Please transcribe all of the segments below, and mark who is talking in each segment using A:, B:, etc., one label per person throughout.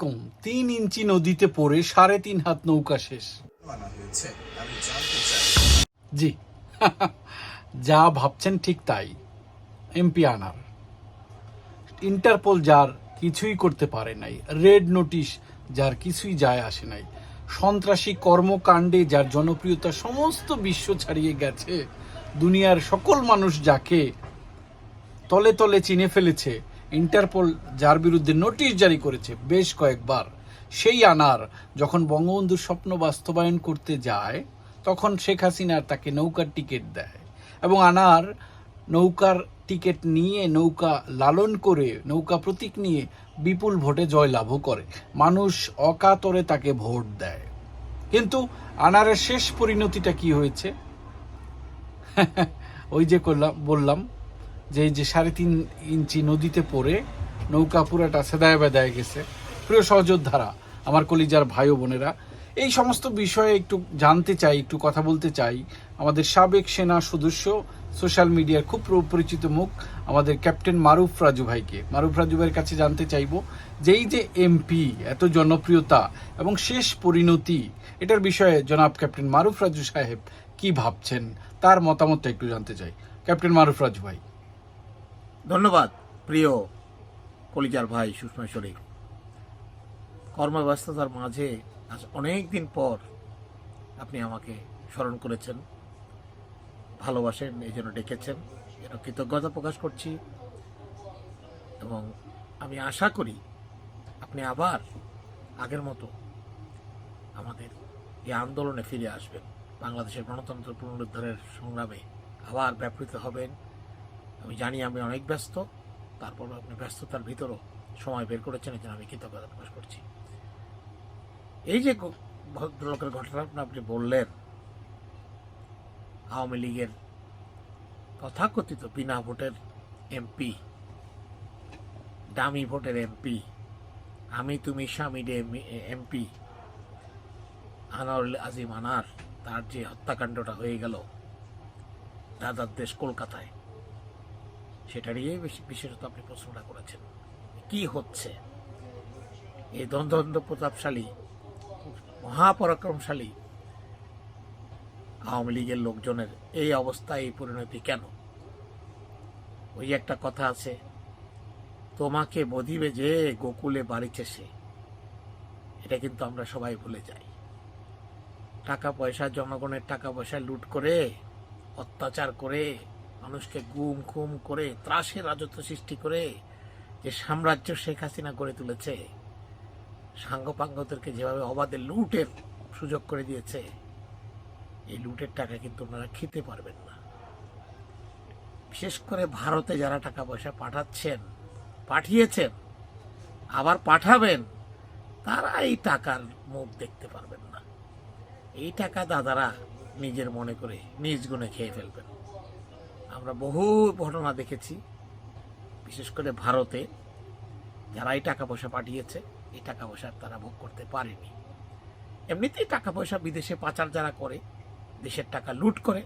A: আলাইকুম তিন ইঞ্চি নদীতে পড়ে সাড়ে তিন হাত নৌকা শেষ। জি যা ভাবছেন ঠিক তাই এমপি আনার। ইন্টারপোল যার কিছুই করতে পারে নাই রেড নোটিশ যার কিছুই যায় আসে নাই সন্ত্রাসী কর্মকাণ্ডে যার জনপ্রিয়তা সমস্ত বিশ্ব ছাড়িয়ে গেছে দুনিয়ার সকল মানুষ যাকে তলে তলে চিনে ফেলেছে ইন্টারপোল যার বিরুদ্ধে নোটিশ জারি করেছে বেশ কয়েকবার। সেই আনার যখন বঙ্গবন্ধুর স্বপ্ন বাস্তবায়ন করতে যায়, তখন শেখ হাসিনা তাকে নৌকার টিকিট দেয় এবং আনার নৌকার টিকিট নিয়ে নৌকা লালন করে, নৌকা প্রতীক নিয়ে বিপুল ভোটে জয়লাভও করে। মানুষ অকাতরে তাকে ভোট দেয়। কিন্তু আনারের শেষ পরিণতিটা কি হয়েছে? ওই যে করলাম, বললাম যে যে সাড়ে তিন ইঞ্চি নদীতে পড়ে নৌকা পুরাটা সেদায় বেদায় গেছে। প্রিয় সহযোদ্ধারা, আমার কলিজার ভাই বোনেরা, এই সমস্ত বিষয়ে একটু জানতে চাই, একটু কথা বলতে চাই। আমাদের সাবেক সেনা সদস্য, সোশ্যাল মিডিয়ার খুব পরিচিত মুখ, আমাদের ক্যাপ্টেন মারুফ রাজু ভাইকে। মারুফ রাজু ভাইয়ের কাছে জানতে চাইব, যে এই যে এমপি, এত জনপ্রিয়তা এবং শেষ পরিণতি, এটার বিষয়ে জনাব ক্যাপ্টেন মারুফ রাজু সাহেব কি ভাবছেন? তার মতামতটা একটু জানতে চাই। ক্যাপ্টেন মারুফ রাজু ভাই।
B: ধন্যবাদ, প্রিয় কলিজার ভাই সুষমা শরীফ। কর্মব্যস্ততার মাঝে আজ অনেক দিন পর আপনি আমাকে স্মরণ করেছেন, ভালোবাসেন এই জন্য ডেকেছেন। এর কৃতজ্ঞতা প্রকাশ করছি এবং আমি আশা করি আপনি আবার আগের মতো আমাদের এই আন্দোলনে ফিরে আসবেন। বাংলাদেশের গণতন্ত্র পুনরুদ্ধারের সংগ্রামে আবার ব্যাপৃত হবেন। আমি জানি আমি অনেক ব্যস্ত, তারপর আপনি ব্যস্ততার ভিতরও সময় বের করেছেন এই জন্য আমি কৃতজ্ঞতা প্রকাশ করছি। এই যে ভদ্রলোকের ঘটনা আপনি বললেন, আওয়ামী লীগের তথাকথিত বিনা ভোটের এমপি, দামি ভোটের এমপি, আমি তুমি স্বামী এমপি আনারুল আজিম আনার, তার যে হত্যাকাণ্ডটা হয়ে গেল, দাদার দেশ কলকাতায়। সেটা নিয়ে বেশি বিশেষত আপনি প্রশ্নটা করেছেন। কি হচ্ছে? এই দ্বন্দ্ব প্রতাপশালী, মহাপরাক্রমশালী আওয়ামী লীগের লোকজনের এই অবস্থায় এই পরিণতি কেন? ওই একটা কথা আছে, তোমাকে বদিবে যে গোকুলে বাড়িছে সে এটা কিন্তু আমরা সবাই ভুলে যাই। টাকা পয়সা, জনগণের টাকা পয়সা লুট করে, অত্যাচার করে মানুষকে গুম, খুম করে, ত্রাসের রাজত্ব সৃষ্টি করে যে সাম্রাজ্য শেখ হাসিনা গড়ে তুলেছে, সাঙ্গপাঙ্গদেরকে যেভাবে অবাধে লুটের সুযোগ করে দিয়েছে, এই লুটের টাকা কিন্তু ওনারা খেতে পারবেন না। বিশেষ করে ভারতে যারা টাকা পয়সা পাঠাচ্ছেন, পাঠিয়েছেন, আবার পাঠাবেন, তারা এই টাকার মুখ দেখতে পারবেন না। এই টাকা দাদারা নিজের মনে করে নিজ গুণে খেয়ে ফেলবেন। আমরা বহু ঘটনা দেখেছি, বিশেষ করে ভারতে, যারা এই টাকা পয়সা পাঠিয়েছে, এই টাকা পয়সা তারা ভোগ করতে পারেনি। এমনিতেই টাকা পয়সা বিদেশে পাচার যারা করে, দেশের টাকা লুট করে,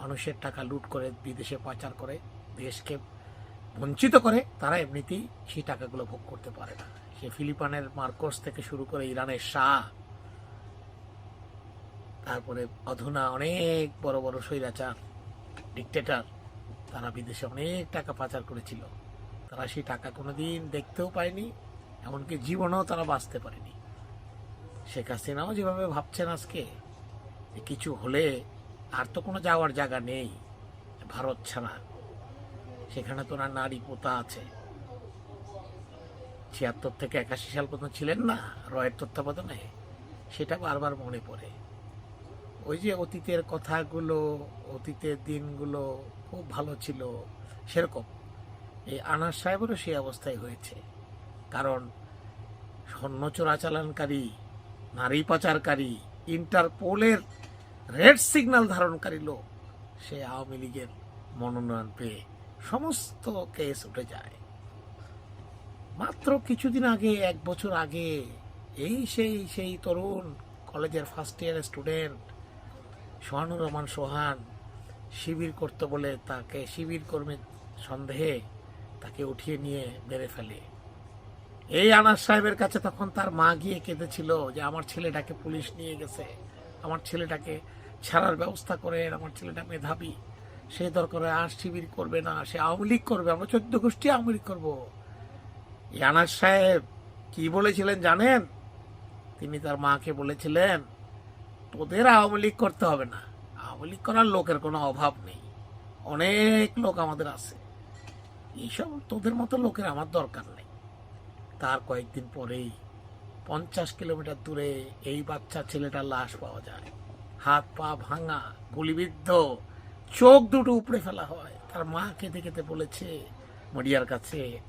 B: মানুষের টাকা লুট করে বিদেশে পাচার করে, দেশকে বঞ্চিত করে, তারা এমনিতেই সেই টাকাগুলো ভোগ করতে পারে না। সে ফিলিপাইনের মার্কোস থেকে শুরু করে ইরানের শাহ, তারপরে অধুনা, অনেক বড় বড় স্বৈরাচার ডিকটেটার তারা বিদেশে অনেক টাকা পাচার করেছিল। তারা সেই টাকা কোনোদিন দেখতেও পায়নি, এমনকি জীবনেও তারা বাঁচতে পারেনি। শেখ হাসিনাও যেভাবে ভাবছেন আজকে, যে কিছু হলে আর তো কোনো যাওয়ার জায়গা নেই ভারত ছাড়া। সেখানে তো না নারী পোতা আছে। ছিয়াত্তর থেকে একাশি সাল পর্যন্ত ছিলেন না রয়ের তত্ত্বাবধানে। সেটা বারবার মনে পড়ে। ওই যে অতীতের কথাগুলো, অতীতের দিনগুলো খুব ভালো ছিল, সেরকম। এই আনার সাহেবেরও সেই অবস্থায় হয়েছে। কারণ স্বর্ণ চোরাচালানকারী, নারী পাচারকারী, ইন্টারপোলের রেড সিগন্যাল ধারণকারী লোক, সে আওয়ামী লীগের মনোনয়ন পেয়ে সমস্ত কেস উঠে যায়। মাত্র কিছুদিন আগে, এক বছর আগে, এই সেই সেই তরুণ কলেজের ফার্স্ট ইয়ারের স্টুডেন্ট সোহানুর রহমান সোহান শিবির করতে বলে তাকে শিবির কর্মীর সন্দেহে তাকে উঠিয়ে নিয়ে মেরে ফেলে। এই আনাস সাহেবের কাছে তখন তার মা গিয়ে কেঁদেছিল যে, আমার ছেলেটাকে পুলিশ নিয়ে গেছে। আমার ছেলেটাকে ছাড়ার ব্যবস্থা করেন, আমার ছেলেটা মেধাবী। সে দরকারে আর শিবির করবে না, সে আওয়ামী লীগ করবে, আমরা চোদ্দ গোষ্ঠী আওয়ামী লীগ করব। আনাস সাহেব কি বলেছিলেন জানেন? তিনি তার মাকে বলেছিলেন তোদের আওয়ামী লীগ করতে হবে না। আওয়ামী লীগ করার লোকের কোনো অভাব নেই। অনেক লোক আমাদের আছে। এইসব তোদের মতো লোকের আমার দরকার নেই। তার কয়েকদিন পরেই পঞ্চাশ কিলোমিটার দূরে এই বাচ্চা ছেলেটার লাশ পাওয়া যায়। হাত পা ভাঙা, গুলিবিদ্ধ, চোখ দুটো উপড়ে ফেলা হয়। তার মা কেঁদে কেঁদে বলেছে, মরিয়ার কাছে,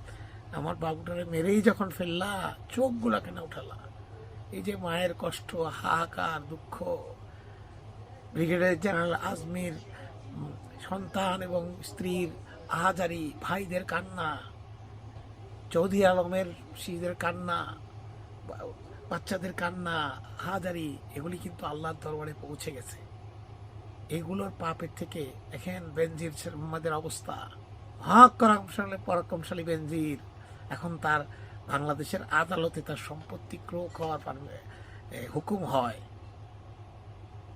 B: আমার বাবুটারে মেরেই যখন ফেললা, চোখগুলা কেন উঠালা? এই যে মায়ের কষ্ট, হাহাকার, দুঃখ, ব্রিগেডিয়ার জেনারেল আজমির সন্তান এবং স্ত্রীর আহাজারি ভাইদের কান্না, চৌধুরী আলমের শিশুদের কান্না বাচ্চাদের কান্না হাজারি এগুলি কিন্তু আল্লাহর দরবারে পৌঁছে গেছে। এগুলোর পাপের থেকে দেখেন বেনজির মোহাম্মদের অবস্থা। মহাকরামশালী, পরাক্রমশালী বেনজির। এখন তার বাংলাদেশের আদালতে তার সম্পত্তি ক্রোক হওয়ার হুকুম হয়।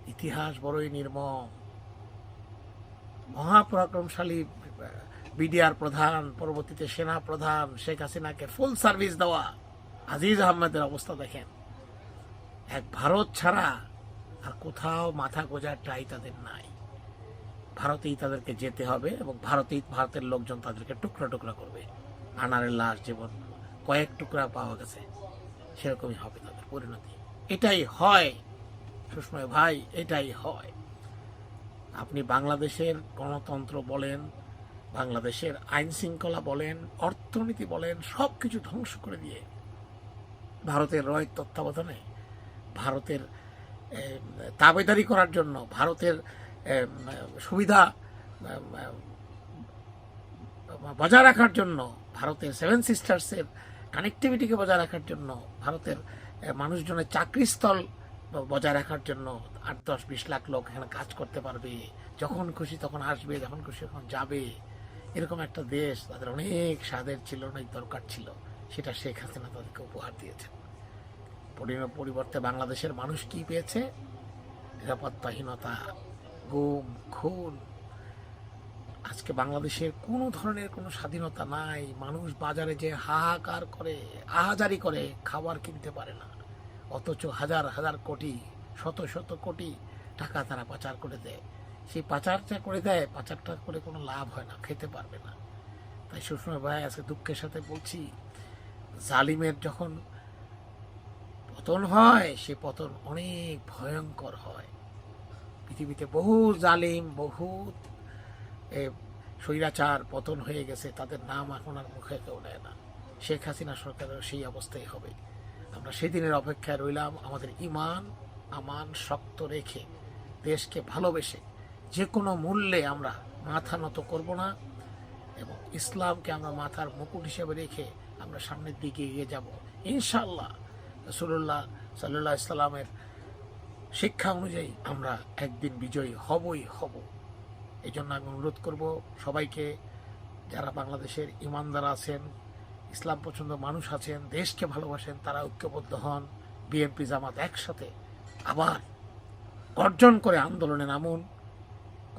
B: ইতিহাস বড়ই নির্মম। মহাপরাক্রমশালী বিডিআর প্রধান, পরবর্তীতে সেনা প্রধান শেখ হাসিনাকে ফুল সার্ভিস দেওয়া। আজিজ আহমেদের অবস্থা দেখেন। এক ভারত ছাড়া আর কোথাও মাথা গোজার টাই তাদের নাই। ভারতেই তাদেরকে যেতে হবে এবং ভারতেই ভারতের লোকজন তাদেরকে টুকরা টুকরা করবে। আনারের লাশ যেমন কয়েক টুকরা পাওয়া গেছে। সেরকমই হবে তাদের পরিণতি। এটাই হয় সুষময় ভাই, এটাই হয়। আপনি বাংলাদেশের গণতন্ত্র বলেন, বাংলাদেশের আইন শৃঙ্খলা বলেন, অর্থনীতি বলেন সব কিছু ধ্বংস করে দিয়ে ভারতের রয় তত্ত্বাবধানে, ভারতের তাবেদারি করার জন্য, ভারতের সুবিধা বজায় রাখার জন্য, ভারতের সেভেন সিস্টার্সের কানেক্টিভিটিকে বজায় রাখার জন্য, ভারতের মানুষজনের চাকরিস্থল বজায় রাখার জন্য আট, দশ, বিশ লাখ লোক এখানে কাজ করতে পারবে। যখন খুশি তখন আসবে, যখন খুশি তখন যাবে। এরকম একটা দেশ, তাদের অনেক স্বাদের ছিল, অনেক দরকার ছিল। সেটা শেখ হাসিনা তাদেরকে উপহার দিয়েছেন। পরিবর্তে বাংলাদেশের মানুষ কি পেয়েছে? নিরাপত্তাহীনতা, গুম, খুন আজকে বাংলাদেশের কোনো ধরনের কোনো স্বাধীনতা নাই। মানুষ বাজারে যে হাহাকার করে আহাজারি করে খাবার কিনতে পারে না। অথচ হাজার হাজার কোটি শত শত কোটি টাকা তারা পাচার করে দেয়। সেই পাচারটা করে দেয় পাচারটা করে কোনো লাভ হয় না খেতে পারবে না। তাই সুষমা ভাই আজকে দুঃখের সাথে বলছি জালিমের যখন পতন হয় সে পতন অনেক ভয়ঙ্কর হয়। পৃথিবীতে বহু জালিম বহু এ, স্বৈরাচার পতন হয়ে গেছে, তাদের নাম এখন আর মুখে কেউ নেয় না। শেখ হাসিনা সরকারের সেই অবস্থাই হবে। আমরা সেদিনের অপেক্ষায় রইলাম আমাদের ইমান, আমান শক্ত রেখে, দেশকে ভালোবেসে। যে কোনো মূল্যে আমরা মাথা নত করব না এবং ইসলামকে আমরা মাথার মুকুট হিসেবে রেখে আমরা সামনের দিকে এগিয়ে যাব। ইনশাল্লাহ রসুল্লাহ সাল্লাহ ইসলামের শিক্ষা অনুযায়ী আমরা একদিন বিজয়ী হবই হব। এই জন্য আমি অনুরোধ করব সবাইকে, যারা বাংলাদেশের ইমানদার আছেন, ইসলাম পছন্দ মানুষ আছেন, দেশকে ভালোবাসেন, তারা ঐক্যবদ্ধ হন, বিএনপি জামাত একসাথে আবার অর্জন করে আন্দোলনে নামুন।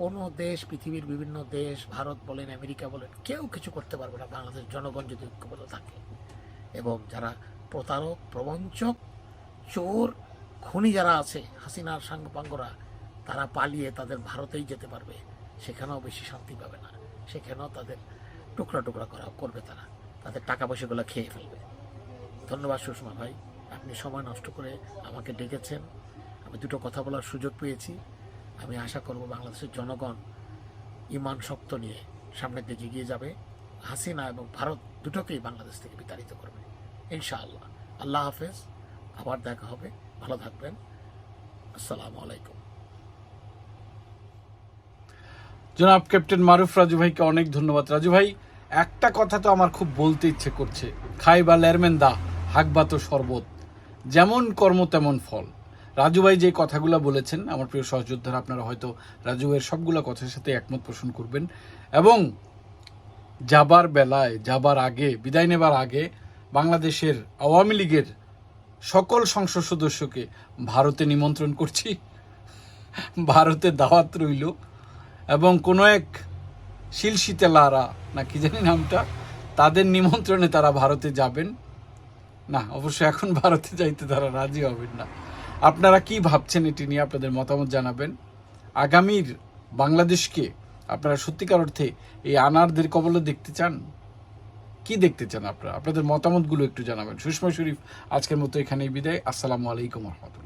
B: কোনো দেশ, পৃথিবীর বিভিন্ন দেশ, ভারত বলেন, আমেরিকা বলেন, কেউ কিছু করতে পারবে না। বাংলাদেশ জনগণ যদি ঐক্যবদ্ধ থাকে এবং যারা প্রতারক, প্রবঞ্চক, চোর, খুনি যারা আছে, হাসিনার সাঙ্গপাঙ্গরা, তারা পালিয়ে তাদের ভারতেই যেতে পারবে। সেখানেও বেশি শান্তি পাবে না। সেখানেও তাদের টুকরা টুকরা করা করবে তারা। তাদের টাকা পয়সাগুলো খেয়ে ফেলবে। ধন্যবাদ সুষমা ভাই। আপনি সময় নষ্ট করে আমাকে ডেকেছেন। আমি দুটো কথা বলার সুযোগ পেয়েছি। আমি আশা করব বাংলাদেশের জনগণ ইমান শক্ত নিয়ে সামনের দিকে এগিয়ে যাবে। হাসিনা এবং ভারত দুটোকেই বাংলাদেশ থেকে বিতাড়িত করবে। ইনশাআল্লাহ। আল্লাহ হাফেজ। আবার দেখা হবে। ভালো থাকবেন। আসসালামু আলাইকুম।
A: জনাব ক্যাপ্টেন মারুফ রাজু ভাইকে অনেক ধন্যবাদ। রাজু ভাই, একটা কথা তো আমার খুব বলতে ইচ্ছে করছে। খাই বা লেরমেন দা হাকবা তো শরবত। যেমন কর্ম, তেমন ফল। রাজু ভাই যে কথাগুলো বলেছেন, আমার প্রিয় সহযোদ্ধারা, আপনারা হয়তো রাজু ভাইয়ের সবগুলো কথার সাথে একমত পোষণ করবেন। এবং যাবার বেলায়, যাবার আগে, বিদায় নেবার আগে বাংলাদেশের আওয়ামী লীগের সকল সংসদ সদস্যকে ভারতে নিমন্ত্রণ করছি। ভারতে দাওয়াত রইল। এবং কোনো এক শিলশীতেলারা না কি জানি নামটা, তাদের নিমন্ত্রণে তারা ভারতে যাবেন। না, অবশ্য এখন ভারতে যাইতে তারা রাজি হবেন না। আপনারা কি ভাবছেন এটি নিয়ে আপনাদের মতামত জানাবেন? আগামীর বাংলাদেশকে আপনারা সত্যিকার অর্থে এই আনারদের কবলে দেখতে চান? কি দেখতে চান আপনারা? আপনাদের মতামতগুলো একটু জানাবেন। সুষমা শরীফ, আজকের মতো এখানেই বিদায়। আসসালামু আলাইকুম রহমতুল্লাহ।